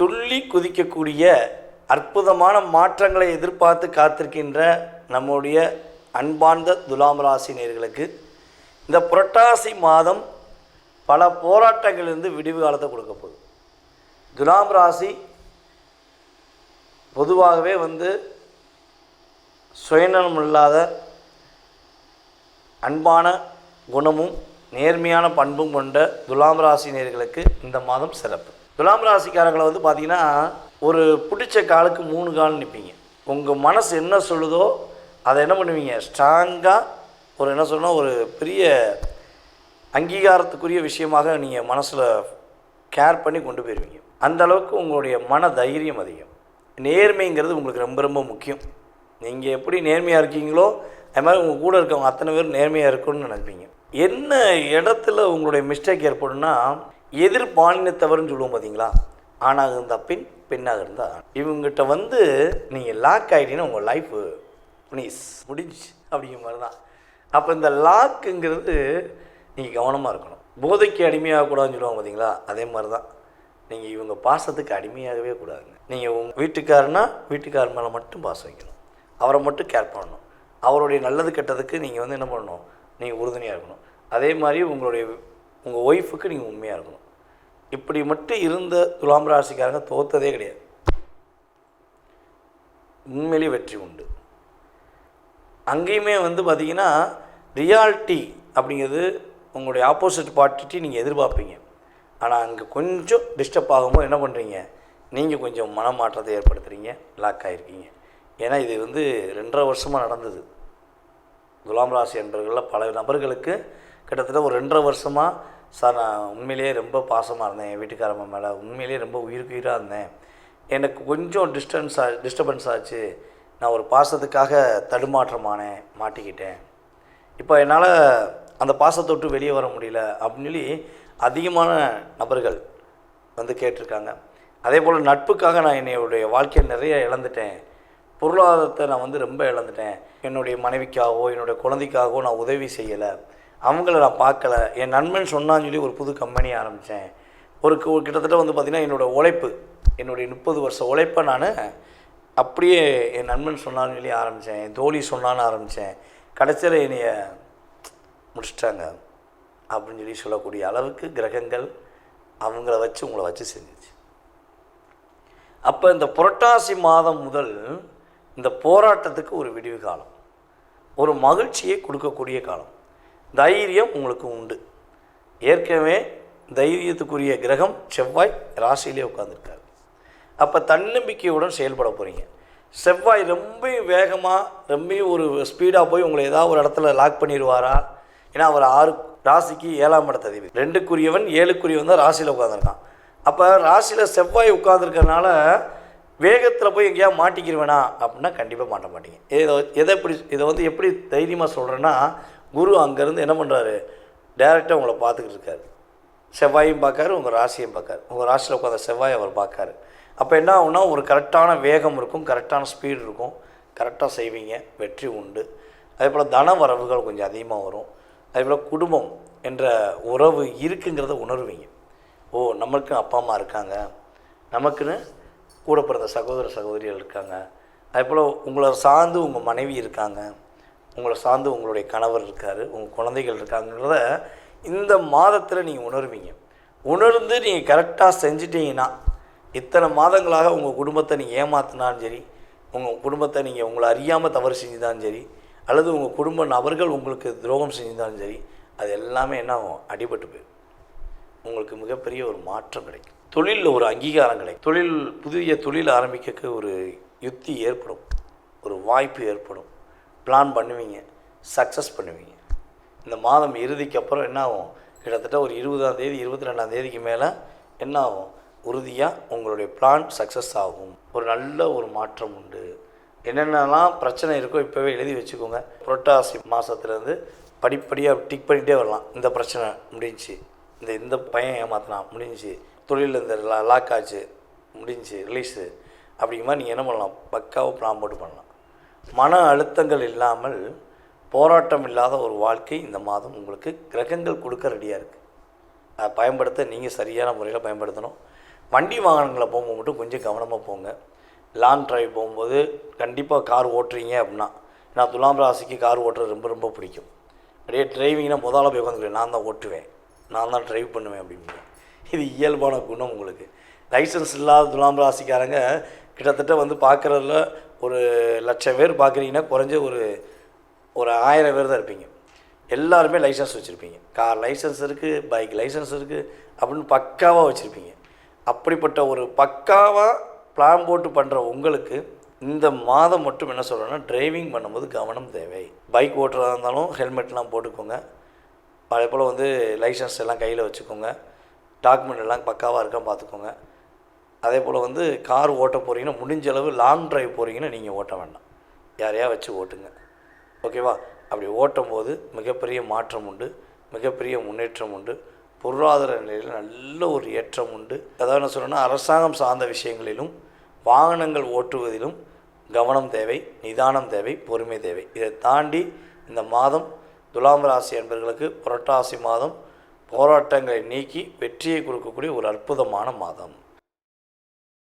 துள்ளி குதிக்கக்கூடிய அற்புதமான மாற்றங்களை எதிர்பார்த்து காத்திருக்கின்ற நம்முடைய அன்பார்ந்த துலாம் ராசி நேர்களுக்கு இந்த புரட்டாசி மாதம் பல போராட்டங்களிலிருந்து விடிவு காலத்தை கொடுக்க போகுது. துலாம் ராசி பொதுவாகவே வந்து சுயநலம் இல்லாத அன்பான குணமும் நேர்மையான பண்பும் கொண்ட துலாம் ராசி நேர்களுக்கு இந்த மாதம் சிறப்பு. துலாம் ராசிக்காரங்களை வந்து பார்த்தீங்கன்னா ஒரு பிடிச்ச காலுக்கு மூணு கால் நிற்பீங்க உங்கள் மனசு என்ன சொல்லுதோ அதை என்ன பண்ணுவீங்க? ஸ்ட்ராங்காக ஒரு என்ன சொன்னால் ஒரு பெரிய அங்கீகாரத்துக்குரிய விஷயமாக நீங்கள் மனசில் கேர் பண்ணி கொண்டு போயிடுவீங்க அந்த அளவுக்கு உங்களுடைய மன தைரியம் அதிகம். நேர்மைங்கிறது உங்களுக்கு ரொம்ப ரொம்ப முக்கியம். நீங்கள் எப்படி நேர்மையாக இருக்கீங்களோ அது மாதிரி உங்கள் கூட இருக்கவங்க அத்தனை பேர் நேர்மையாக இருக்கும்னு நினைப்பீங்க. என்ன இடத்துல உங்களுடைய மிஸ்டேக் ஏற்படும்னா எதிர் பாலினத்தவர்னு சொல்லுவோம் பார்த்தீங்களா ஆணாக இருந்தால் பெண் பெண்ணாக இருந்தால் இவங்ககிட்ட வந்து நீங்கள் லாக் ஆகிட்டீங்கன்னா உங்கள் லைஃபு ப்ளீஸ் முடிஞ்சு அப்படிங்கிற மாதிரி தான் அப்போ இந்த லாக்குங்கிறது நீங்கள் கவனமாக இருக்கணும். போதைக்கு அடிமையாகக்கூடாதுன்னு சொல்லுவாங்க பார்த்தீங்களா அதே மாதிரி தான் நீங்கள் இவங்க பாசத்துக்கு அடிமையாகவே கூடாதுங்க. நீங்கள் உங்கள் வீட்டுக்காரனா வீட்டுக்காரர் மேலே மட்டும் பாசம் வைக்கணும். அவரை மட்டும் கேர் பண்ணணும். அவருடைய நல்லது கெட்டதுக்கு நீங்கள் வந்து என்ன பண்ணணும்? நீங்கள் உறுதுணையாக இருக்கணும். அதே மாதிரி உங்களுடைய உங்கள் ஒய்ஃபுக்கு நீங்கள் உண்மையாக இருக்கணும். இப்படி மட்டும் இருந்த துலாம் ராசிக்காரங்க தோத்ததே கிடையாது. உண்மையிலேயே வெற்றி உண்டு. அங்கேயுமே வந்து பார்த்திங்கன்னா ரியாலிட்டி அப்படிங்கிறது உங்களுடைய ஆப்போசிட் பார்ட்டிட்டி நீங்கள் எதிர்பார்ப்பீங்க. ஆனால் அங்கே கொஞ்சம் டிஸ்டர்ப் ஆகும்போது என்ன பண்ணுறீங்க நீங்கள் கொஞ்சம் மனமாற்றத்தை ஏற்படுத்துகிறீங்க லாக் ஆகிருக்கீங்க ஏன்னா இது வந்து ரெண்டரை வருஷமாக நடந்தது. துலாம் ராசி என்பர்களில் பல நபர்களுக்கு கிட்டத்தட்ட ஒரு ரெண்டரை வருஷமாக சார் நான் உண்மையிலேயே ரொம்ப பாசமாக இருந்தேன். என் வீட்டுக்காரம்மா மேலே உண்மையிலேயே ரொம்ப உயிருக்கு உயிராக இருந்தேன். எனக்கு கொஞ்சம் டிஸ்டன்ஸ் ஆ டிஸ்டர்பன்ஸ் ஆச்சு. நான் ஒரு பாசத்துக்காக தடுமாற்றமானேன் மாட்டிக்கிட்டேன். இப்போ என்னால் அந்த பாசத்தை விட்டு வெளியே வர முடியல அப்படின்னு சொல்லி அதிகமான நபர்கள் வந்து கேட்டிருக்காங்க. அதே போல் நட்புக்காக நான் என்னுடைய வாழ்க்கையை நிறைய இழந்துட்டேன். பொருளாதாரத்தை நான் வந்து ரொம்ப இழந்துட்டேன். என்னுடைய மனைவிக்காகவோ என்னுடைய குழந்தைக்காகவோ நான் உதவி செய்யலை. அவங்கள நான் பார்க்கல. என் நண்பன் சொன்னான்னு சொல்லி ஒரு புது கம்பெனி ஆரம்பித்தேன் ஒரு ஒரு கிட்டத்தட்ட வந்து பார்த்திங்கன்னா என்னோடய உழைப்பு என்னுடைய முப்பது வருஷ உழைப்பை நான் அப்படியே என் நண்பன் சொன்னான்னு சொல்லி ஆரம்பித்தேன் என் தோழி சொன்னான்னு ஆரம்பித்தேன் கடைசியில் என்னைய முடிச்சிட்டாங்க அப்படின்னு சொல்லி சொல்லக்கூடிய அளவுக்கு கிரகங்கள் அவங்கள வச்சு உங்களை வச்சு செஞ்சிச்சு. அப்போ இந்த புரட்டாசி மாதம் முதல் இந்த போராட்டத்துக்கு ஒரு விடிவு காலம். ஒரு மகிழ்ச்சியை கொடுக்கக்கூடிய காலம். தைரியம் உங்களுக்கு உண்டு. ஏற்கனவே தைரியத்துக்குரிய கிரகம் செவ்வாய் ராசியிலே உட்காந்துருக்காரு அப்போ தன்னம்பிக்கையுடன் செயல்பட போகிறீங்க செவ்வாய் ரொம்ப வேகமாக ரொம்ப ஒரு ஸ்பீடாக போய் உங்களை ஏதாவது ஒரு இடத்துல லாக் பண்ணிடுவாரா? ஏன்னா அவர் ஆறு ராசிக்கு ஏழாம் இடத்த அதிபதி. ரெண்டுக்குரியவன் ஏழுக்குரியவன் தான் ராசியில் உட்காந்துருக்கான் அப்போ ராசியில் செவ்வாய் உட்காந்துருக்கறனால வேகத்தில் போய் எங்கேயா மாட்டிக்கிருவேனா? அப்படின்னா கண்டிப்பாக மாட்ட மாட்டீங்க. இதை எதை எப்படி இதை வந்து எப்படி தைரியமாக சொல்கிறேன்னா குரு அங்கேருந்து என்ன பண்ணுறாரு? டேரெக்டாக உங்களை பார்த்துக்கிட்டு இருக்காரு. செவ்வாயும் பார்க்காரு உங்கள் ராசியும் பார்க்காரு. உங்கள் ராசியில் உட்காந்த செவ்வாய் அவர் பார்க்காரு. அப்போ என்ன ஆகும்னா ஒரு கரெக்டான வேகம் இருக்கும் கரெக்டான ஸ்பீடு இருக்கும். கரெக்டாக செய்வீங்க வெற்றி உண்டு. அதே போல் தன வரவுகள் கொஞ்சம் அதிகமாக வரும். அதே போல் குடும்பம் என்ற உறவு இருக்குங்கிறத உணர்வீங்க. ஓ நமக்கு அப்பா அம்மா இருக்காங்க. நமக்குன்னு கூட பிறந்த சகோதர சகோதரிகள் இருக்காங்க. அதே போல் உங்களை சார்ந்து உங்கள் மனைவி இருக்காங்க. உங்களை சார்ந்து உங்களுடைய கணவர் இருக்கார் உங்கள் குழந்தைகள் இருக்காங்கிறத இந்த மாதத்தில் நீங்கள் உணர்வீங்க. உணர்ந்து நீங்கள் கரெக்டாக செஞ்சிட்டீங்கன்னா இத்தனை மாதங்களாக உங்கள் குடும்பத்தை நீங்கள் ஏமாத்தினாலும் சரி உங்கள் குடும்பத்தை நீங்கள் உங்களை அறியாமல் தவறு செஞ்சுதான் சரி அல்லது உங்கள் குடும்ப நபர்கள் உங்களுக்கு துரோகம் செஞ்சிருந்தாலும் சரி அது எல்லாமே என்ன ஆகும்? அடிபட்டு போயிடும். உங்களுக்கு மிகப்பெரிய ஒரு மாற்றம் கிடைக்கும். தொழிலில் ஒரு அங்கீகாரம் கிடைக்கும். தொழில் புதிய தொழில் ஆரம்பிக்க ஒரு யுக்தி ஏற்படும். ஒரு வாய்ப்பு ஏற்படும். பிளான் பண்ணுவீங்க சக்ஸஸ் பண்ணுவீங்க. இந்த மாதம் இறுதிக்கு அப்புறம் என்ன ஆகும் கிட்டத்தட்ட ஒரு இருபதாம் தேதி இருபத்தி ரெண்டாம் தேதிக்கு மேலே என்ன ஆகும் உறுதியாக உங்களுடைய பிளான் சக்ஸஸ் ஆகும். ஒரு நல்ல ஒரு மாற்றம் உண்டு. என்னென்னலாம் பிரச்சனை இருக்கோ இப்போவே எழுதி வச்சுக்கோங்க. புரட்டாசி மாதத்துலேருந்து படிப்படியாக டிக் பண்ணிகிட்டே வரலாம். இந்த பிரச்சனை முடிஞ்சுச்சு இந்த இந்த பையன் ஏமாத்தினான். முடிஞ்சுச்சு தொழிலில் இந்த லா- லாக் ஆச்சு. முடிஞ்சு. ரிலீஸு அப்படிங்கிற மாதிரி நீங்கள் என்ன பண்ணலாம்? பக்காவாக பிளான் போட்டு பண்ணலாம். மன அழுத்தங்கள் இல்லாமல் போராட்டம் இல்லாத ஒரு வாழ்க்கை இந்த மாதம் உங்களுக்கு கிரகங்கள் கொடுக்க ரெடியாக இருக்குது அதை பயன்படுத்த நீங்கள் சரியான முறையில் பயன்படுத்தணும். வண்டி வாகனங்களை போகும்போது மட்டும் கொஞ்சம் கவனமாக போங்க. லாங் டிரைவ் போகும்போது கண்டிப்பாக கார் ஓட்டுறீங்க அப்படின்னா நான் துலாம் ராசிக்கு கார் ஓட்டுறது ரொம்ப ரொம்ப பிடிக்கும். அப்படியே டிரைவிங்னா முதல்ல போய் உட்காந்துக்குவேன். நான் தான் ஓட்டுவேன். நான் தான் டிரைவ் பண்ணுவேன் அப்படின்னு இது இயல்பான குணம் உங்களுக்கு. லைசன்ஸ் இல்லாத துலாம் ராசிக்காரங்க கிட்டத்தட்ட வந்து பார்க்குறதுல ஒரு லட்சம் பேர் பார்க்குறீங்கன்னா குறைஞ்ச ஒரு ஒரு ஆயிரம் பேர் தான் இருப்பீங்க. எல்லாருமே லைசன்ஸ் வச்சுருப்பீங்க. கார் லைசன்ஸ் இருக்குது பைக் லைசன்ஸ் இருக்குது அப்படின்னு பக்காவாக வச்சுருப்பீங்க. அப்படிப்பட்ட ஒரு பக்காவாக பிளான் போட்டு பண்ணுற உங்களுக்கு இந்த மாதம் மட்டும் என்ன சொல்கிறேன்னா டிரைவிங் பண்ணும்போது கவனம் தேவை. பைக் ஓட்டுறதா இருந்தாலும் ஹெல்மெட்லாம் போட்டுக்கோங்க. அதே போல் வந்து லைசன்ஸ் எல்லாம் கையில் வச்சுக்கோங்க. டாக்குமெண்ட் எல்லாம் பக்காவாக இருக்கான்னு பார்த்துக்கோங்க. அதே போல் வந்து கார் ஓட்ட போகிறீங்கன்னா முடிஞ்ச அளவு லாங் ட்ரைவ் போகிறீங்கன்னா நீங்கள் ஓட்ட வேண்டாம். யாரையா வச்சு ஓட்டுங்க. ஓகேவா அப்படி ஓட்டும் போது மிகப்பெரிய மாற்றம் உண்டு. மிகப்பெரிய முன்னேற்றம் உண்டு. பொருளாதார நிலையில் நல்ல ஒரு ஏற்றம் உண்டு. அதாவது என்ன சொல்லணும்னா அரசாங்கம் சார்ந்த விஷயங்களிலும் வாகனங்கள் ஓட்டுவதிலும் கவனம் தேவை நிதானம் தேவை பொறுமை தேவை. இதை தாண்டி இந்த மாதம் துலாம் ராசி என்பவர்களுக்கு புரட்டாசி மாதம் போராட்டங்களை நீக்கி வெற்றியை கொடுக்கக்கூடிய ஒரு அற்புதமான மாதம்.